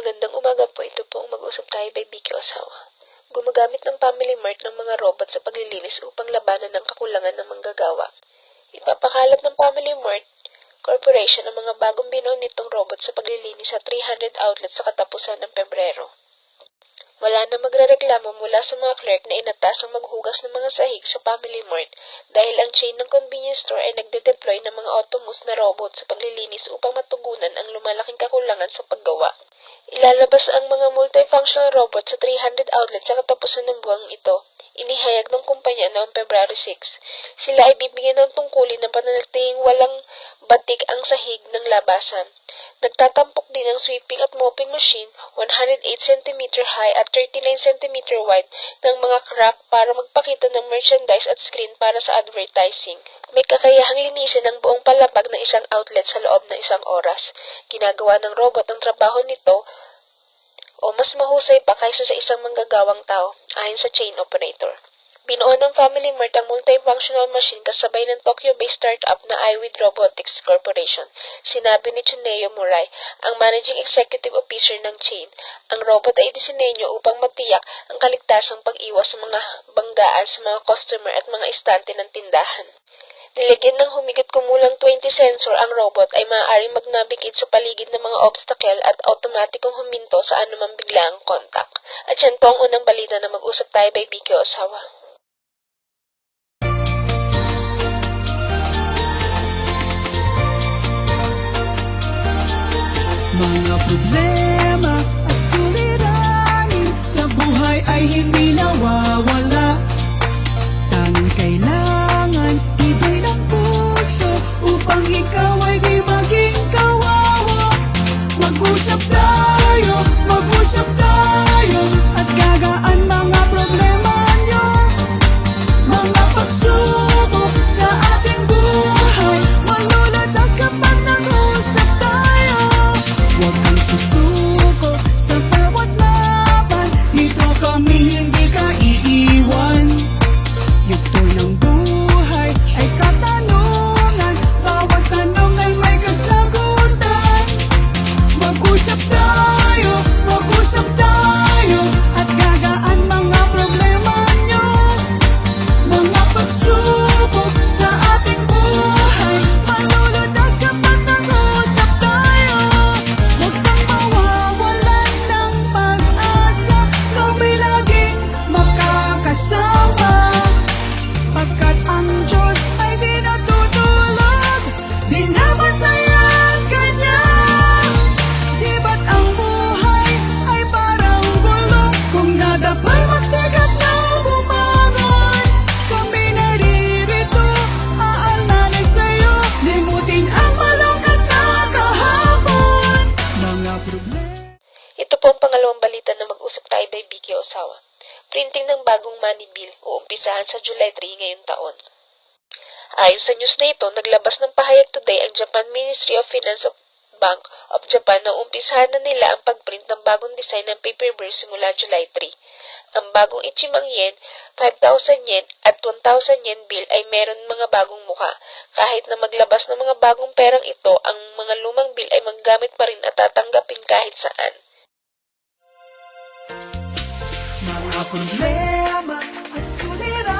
Magandang umaga po. Ito po ang mag-usap tayo by Vicky Osawa. Gumagamit ng Family Mart ng mga robot sa paglilinis upang labanan ng kakulangan ng manggagawa. Ipapakalat ng Family Mart Corporation ang mga bagong binaw nitong robot sa paglilinis sa 300 outlets sa katapusan ng Pebrero. Wala na magrereklamo mula sa mga clerk na inatas ang maghugas ng mga sahig sa Family Mart dahil ang chain ng convenience store ay nagde-deploy ng mga automus na robot sa paglilinis upang matugunan ang lumalaking kakulangan sa paggawa. Ilalabas ang mga multifunctional robot sa 300 outlets sa katapusan ng buwang ito. Inihayag ng kumpanya noong February 6. Sila ay bibigyan ng tungkulin na pananatiling walang batik ang sahig ng labasan. Nagtatampok din ang sweeping at mopping machine 108 cm high at 39 cm wide ng mga crack para magpakita ng merchandise at screen para sa advertising. May kakayahang linisin ang buong palapag ng isang outlet sa loob ng isang oras. Ginagawa ng robot ang trabaho nito o mas mahusay pa kaysa sa isang manggagawang tao, ayon sa chain operator. Binuo ng Family Mart ang multifunctional machine kasabay ng Tokyo-based startup na iWith Robotics Corporation. Sinabi ni Chuneo Murai, ang managing executive officer ng chain. Ang robot ay disenyo upang matiyak ang kaligtasang pag-iwas sa mga banggaan sa mga customer at mga istante ng tindahan. Nilagyan ng humigit kumulang 20 sensor ang robot ay maaaring magnavigate sa paligid ng mga obstacle at automatikong huminto sa anumang biglaang kontak. At yan po ang unang balita na mag-usap tayo by Vicky Osawa. Mga problema at suliranin sa buhay ay hindi nawawala Mag-usap tayo, Ang pangalawang balita na mag-usap tayo by Vicky Osawa. Printing ng bagong money bill uumpisahan sa July 3 ngayong taon. Ayon sa news na ito, naglabas ng pahayag today ang Japan Ministry of Finance of Bank of Japan na umpisahan na nila ang pagprint ng bagong design ng paper bill simula July 3. Ang bagong Ichimang Yen, 5,000 yen at 1,000 yen bill ay meron mga bagong muka. Kahit na maglabas ng mga bagong perang ito, ang mga lumang bill ay maggamit pa rin at tatanggapin kahit saan. problema at suliran